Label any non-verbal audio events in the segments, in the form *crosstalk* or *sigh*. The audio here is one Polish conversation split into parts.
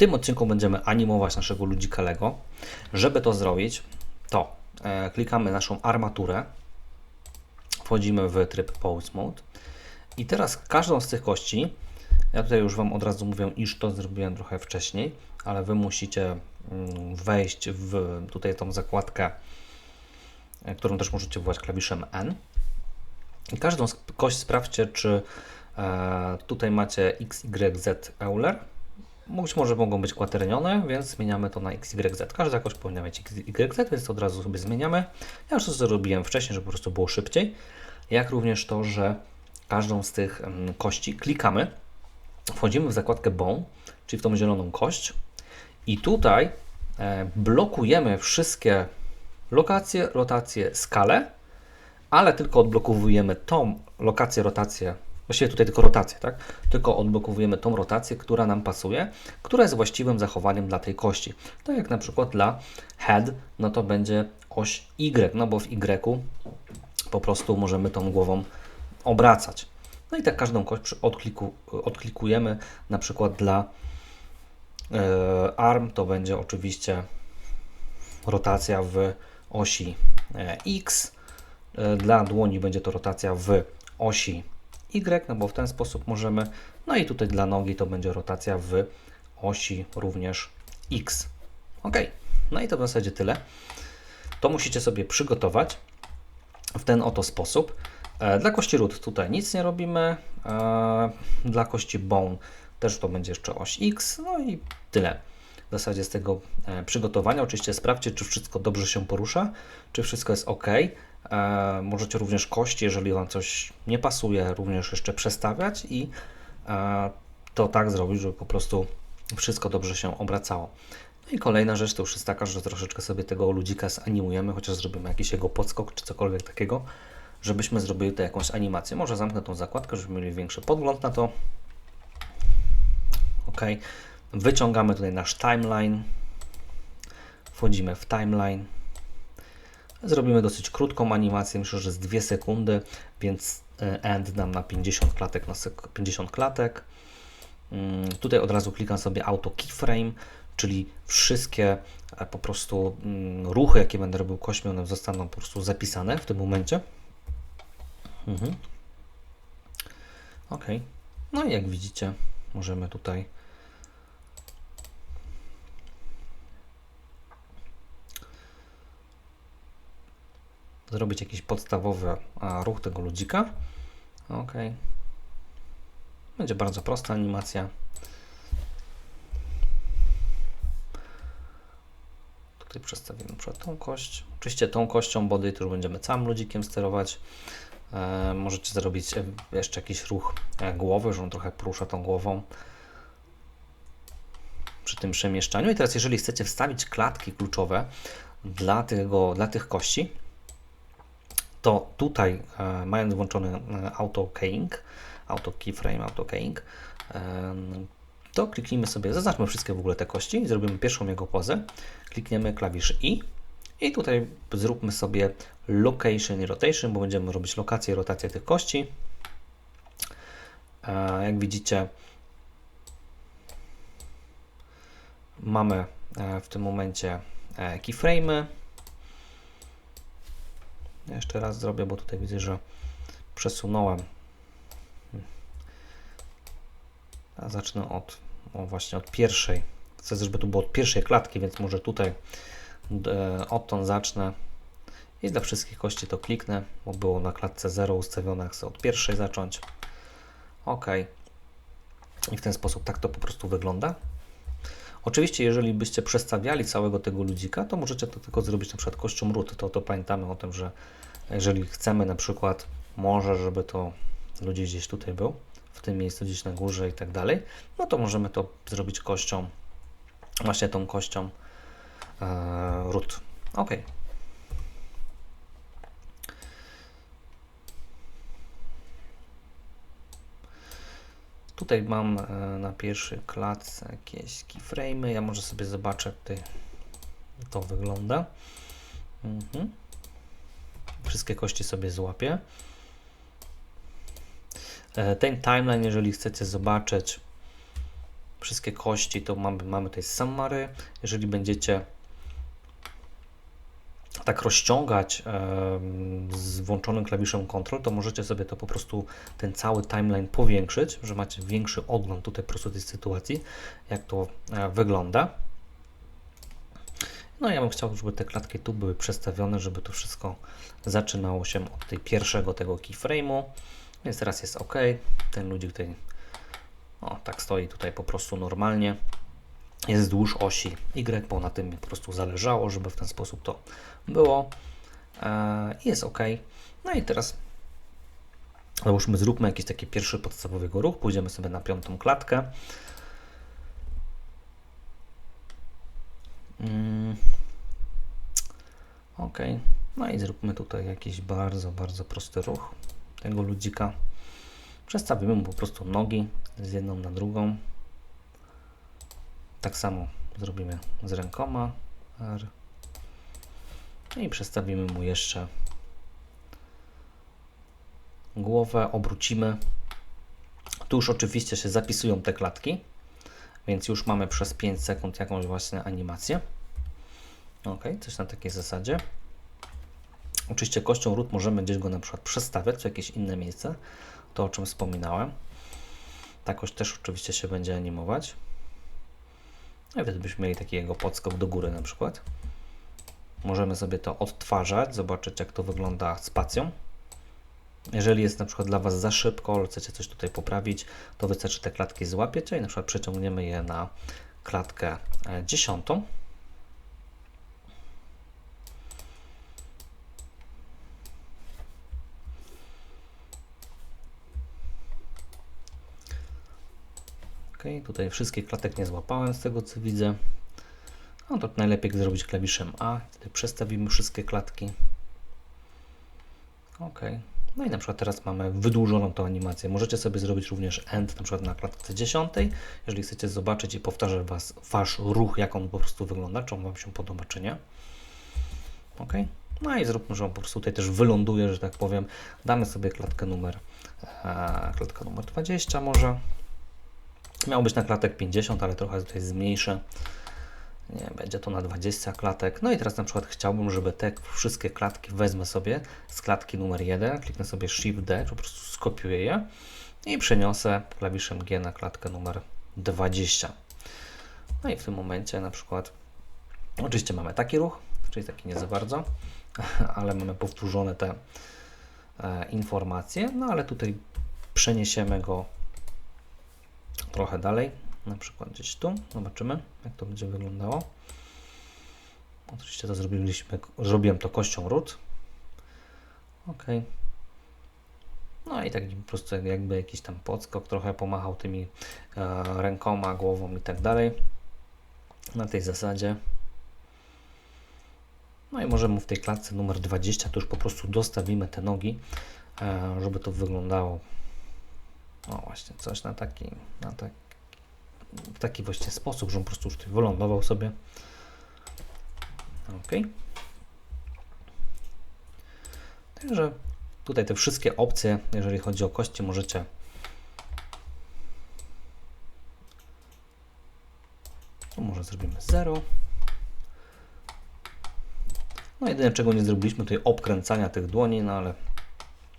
tym odcinku będziemy animować naszego ludzika Lego. Żeby to zrobić, to e, klikamy naszą armaturę, wchodzimy w tryb Pose Mode i teraz każdą z tych kości, ja tutaj już Wam od razu mówię, iż to zrobiłem trochę wcześniej, ale Wy musicie mm, wejść w tutaj tą zakładkę, e, którą też możecie wywołać klawiszem N. I każdą kość sprawdźcie, czy e, tutaj macie X, Y, Z Euler. Być może mogą być kwaternione, więc zmieniamy to na X, Y, Z. Każda kość powinna mieć X, Y, Z, więc od razu sobie zmieniamy. Ja już to zrobiłem wcześniej, żeby po prostu było szybciej. Jak również to, że każdą z tych mm, kości klikamy, wchodzimy w zakładkę Bone, czyli w tą zieloną kość i tutaj e, blokujemy wszystkie lokacje, rotacje, skale, ale tylko odblokowujemy tą lokację, rotację, właściwie tutaj tylko rotację, tak? Tylko odblokowujemy tą rotację, która nam pasuje, która jest właściwym zachowaniem dla tej kości. Tak jak na przykład dla head, no to będzie oś Y, no bo w Y po prostu możemy tą głową obracać. No i tak każdą kość odkliku, odklikujemy, na przykład dla e, arm to będzie oczywiście rotacja w osi e, X, E, dla dłoni będzie to rotacja w osi Y, no bo w ten sposób możemy, no i tutaj dla nogi to będzie rotacja w osi również X. Ok, no i to w zasadzie tyle. To musicie sobie przygotować w ten oto sposób. E, Dla kości ród tutaj nic nie robimy. E, Dla kości bone też to będzie jeszcze oś X. No i tyle w zasadzie z tego e, przygotowania. Oczywiście sprawdźcie, czy wszystko dobrze się porusza, czy wszystko jest ok. E, Możecie również kości, jeżeli Wam coś nie pasuje, również jeszcze przestawiać i e, to tak zrobić, żeby po prostu wszystko dobrze się obracało. No i kolejna rzecz to już jest taka, że troszeczkę sobie tego ludzika zanimujemy, chociaż zrobimy jakiś jego podskok czy cokolwiek takiego, żebyśmy zrobili tutaj jakąś animację. Może zamknę tą zakładkę, żebyśmy mieli większy podgląd na to. OK. Wyciągamy tutaj nasz timeline. Wchodzimy w timeline. Zrobimy dosyć krótką animację, myślę, że z 2 sekundy, więc e, end nam na 50 klatek na sek- 50 klatek. Mm, Tutaj od razu klikam sobie auto keyframe, czyli wszystkie e, po prostu mm, ruchy, jakie będę robił kośćmi, one zostaną po prostu zapisane w tym momencie. Mhm. Ok. No i jak widzicie, możemy tutaj zrobić jakiś podstawowy ruch tego ludzika. Ok. Będzie bardzo prosta animacja. Tutaj przestawimy przed tą kość. Oczywiście tą kością body już będziemy całym ludzikiem sterować. E, możecie zrobić e, jeszcze jakiś ruch e, głowy, że on trochę porusza tą głową przy tym przemieszczaniu. I teraz, jeżeli chcecie wstawić klatki kluczowe dla, tego, dla tych kości, to tutaj, e, mając włączony e, auto keying, auto keyframe, auto keying, e, to kliknijmy sobie, zaznaczmy wszystkie w ogóle te kości, zrobimy pierwszą jego pozę, klikniemy klawisz I i tutaj zróbmy sobie location i rotation, bo będziemy robić lokację i rotację tych kości. Jak widzicie, mamy w tym momencie keyframe'y. Jeszcze raz zrobię, bo tutaj widzę, że przesunąłem. A zacznę od, o właśnie od pierwszej. Chcę, żeby tu było od pierwszej klatki, więc może tutaj odtąd zacznę. I dla wszystkich kości to kliknę, bo było na klatce 0 ustawione, chcę od pierwszej zacząć. OK. I w ten sposób tak to po prostu wygląda. Oczywiście, jeżeli byście przestawiali całego tego ludzika, to możecie to tylko zrobić na przykład kością ród. To, to pamiętamy o tym, że jeżeli chcemy na przykład, może, żeby to ludzi gdzieś tutaj był, w tym miejscu gdzieś na górze i tak dalej, no to możemy to zrobić kością, właśnie tą kością e, ród. Ok. Tutaj mam e, na pierwszej klatce jakieś keyframe'y. Ja może sobie zobaczę, jak to wygląda. Mhm. Wszystkie kości sobie złapię. E, Ten timeline, jeżeli chcecie zobaczyć, wszystkie kości, to mamy, mamy tutaj summary. Jeżeli będziecie tak rozciągać z włączonym klawiszem Ctrl, to możecie sobie to po prostu ten cały timeline powiększyć, że macie większy ogląd tutaj po prostu tej sytuacji, jak to e, wygląda. No ja bym chciał, żeby te klatki tu były przestawione, żeby to wszystko zaczynało się od tej pierwszego tego keyframe'u, więc teraz jest ok. Ten ludzik tutaj o, tak stoi tutaj po prostu normalnie. Jest wzdłuż osi Y, bo na tym mi po prostu zależało, żeby w ten sposób to było. E, jest ok. No i teraz załóżmy, zróbmy jakiś taki pierwszy podstawowy ruch. Pójdziemy sobie na piątą klatkę. Mm. Ok. No i zróbmy tutaj jakiś bardzo, bardzo prosty ruch tego ludzika. Przestawimy mu po prostu nogi z jedną na drugą. Tak samo zrobimy z rękoma. R. I przestawimy mu jeszcze głowę, obrócimy. Tu już oczywiście się zapisują te klatki, więc już mamy przez 5 sekund jakąś właśnie animację. Ok, coś na takiej zasadzie. Oczywiście kością ród możemy gdzieś go na przykład przestawiać w jakieś inne miejsce, to o czym wspominałem. Ta kość też oczywiście się będzie animować. Wtedy byśmy mieli taki jego podskok do góry na przykład. Możemy sobie to odtwarzać, zobaczyć jak to wygląda spacją. Jeżeli jest na przykład dla Was za szybko, ale chcecie coś tutaj poprawić, to wystarczy te klatki złapiecie i na przykład przeciągniemy je na klatkę e, dziesiątą. Ok, tutaj wszystkich klatek nie złapałem z tego co widzę. No to najlepiej zrobić klawiszem A, wtedy przestawimy wszystkie klatki. Ok. No i na przykład teraz mamy wydłużoną tą animację. Możecie sobie zrobić również end na przykład na klatce 10, jeżeli chcecie zobaczyć i powtarzać was, wasz ruch, jak on po prostu wygląda, czy on Wam się podoba, czy nie. Ok. No i zróbmy, że on po prostu tutaj też wyląduje, że tak powiem. Damy sobie klatkę numer, e, klatkę numer 20 może. Miał być na klatek 50, ale trochę tutaj zmniejszę. Nie, będzie to na 20 klatek. No i teraz na przykład chciałbym, żeby te wszystkie klatki wezmę sobie z klatki numer 1, kliknę sobie Shift D, po prostu skopiuję je i przeniosę klawiszem G na klatkę numer 20. No i w tym momencie na przykład, oczywiście mamy taki ruch, czyli taki nie za bardzo, *laughs* ale mamy powtórzone te e, informacje, no ale tutaj przeniesiemy go trochę dalej, na przykład gdzieś tu, zobaczymy jak to będzie wyglądało. Oczywiście to zrobiliśmy, zrobiłem to kością ród. Ok. No i tak po prostu jakby jakiś tam podskok, trochę pomachał tymi e, rękoma, głową i tak dalej. Na tej zasadzie. No i możemy w tej klatce numer 20 to już po prostu dostawimy te nogi, e, żeby to wyglądało no właśnie, coś na taki, na tak, w taki właśnie sposób, że on po prostu już tutaj wylądował sobie. Ok. Także tutaj te wszystkie opcje, jeżeli chodzi o kości, możecie to może zrobimy 0. No jedyne czego nie zrobiliśmy tutaj obkręcania tych dłoni, no ale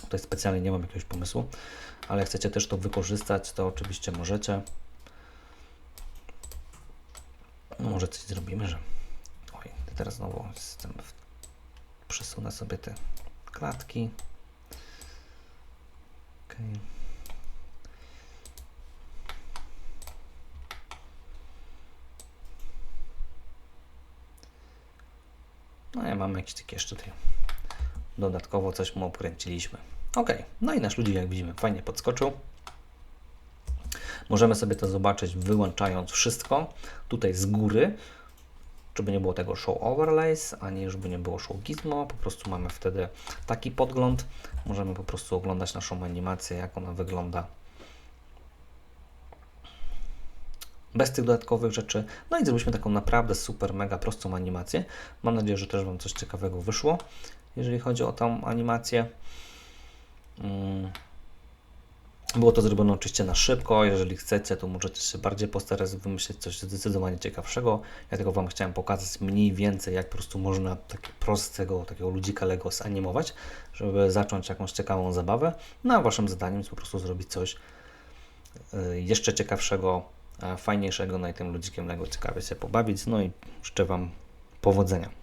tutaj specjalnie nie mam jakiegoś pomysłu ale chcecie też to wykorzystać, to oczywiście możecie. No może coś zrobimy, że oj, teraz znowu jestem w... przesunę sobie te klatki. Okay. No ja mam jakiś taki jeszcze tutaj dodatkowo coś mu okręciliśmy. Ok, no i nasz ludzik, jak widzimy, fajnie podskoczył. Możemy sobie to zobaczyć wyłączając wszystko tutaj z góry, żeby nie było tego show overlays, ani żeby nie było show gizmo, po prostu mamy wtedy taki podgląd. Możemy po prostu oglądać naszą animację, jak ona wygląda bez tych dodatkowych rzeczy. No i zrobiliśmy taką naprawdę super, mega prostą animację. Mam nadzieję, że też Wam coś ciekawego wyszło, jeżeli chodzi o tą animację. Mm. Było to zrobione oczywiście na szybko. Jeżeli chcecie, to możecie się bardziej postarać wymyślić coś zdecydowanie ciekawszego. Ja tylko Wam chciałem pokazać mniej więcej, jak po prostu można tak prostego, takiego ludzika Lego zanimować, żeby zacząć jakąś ciekawą zabawę. No a Waszym zadaniem jest po prostu zrobić coś y, jeszcze ciekawszego, fajniejszego, no i tym ludzikiem Lego ciekawie się pobawić. No i życzę Wam powodzenia.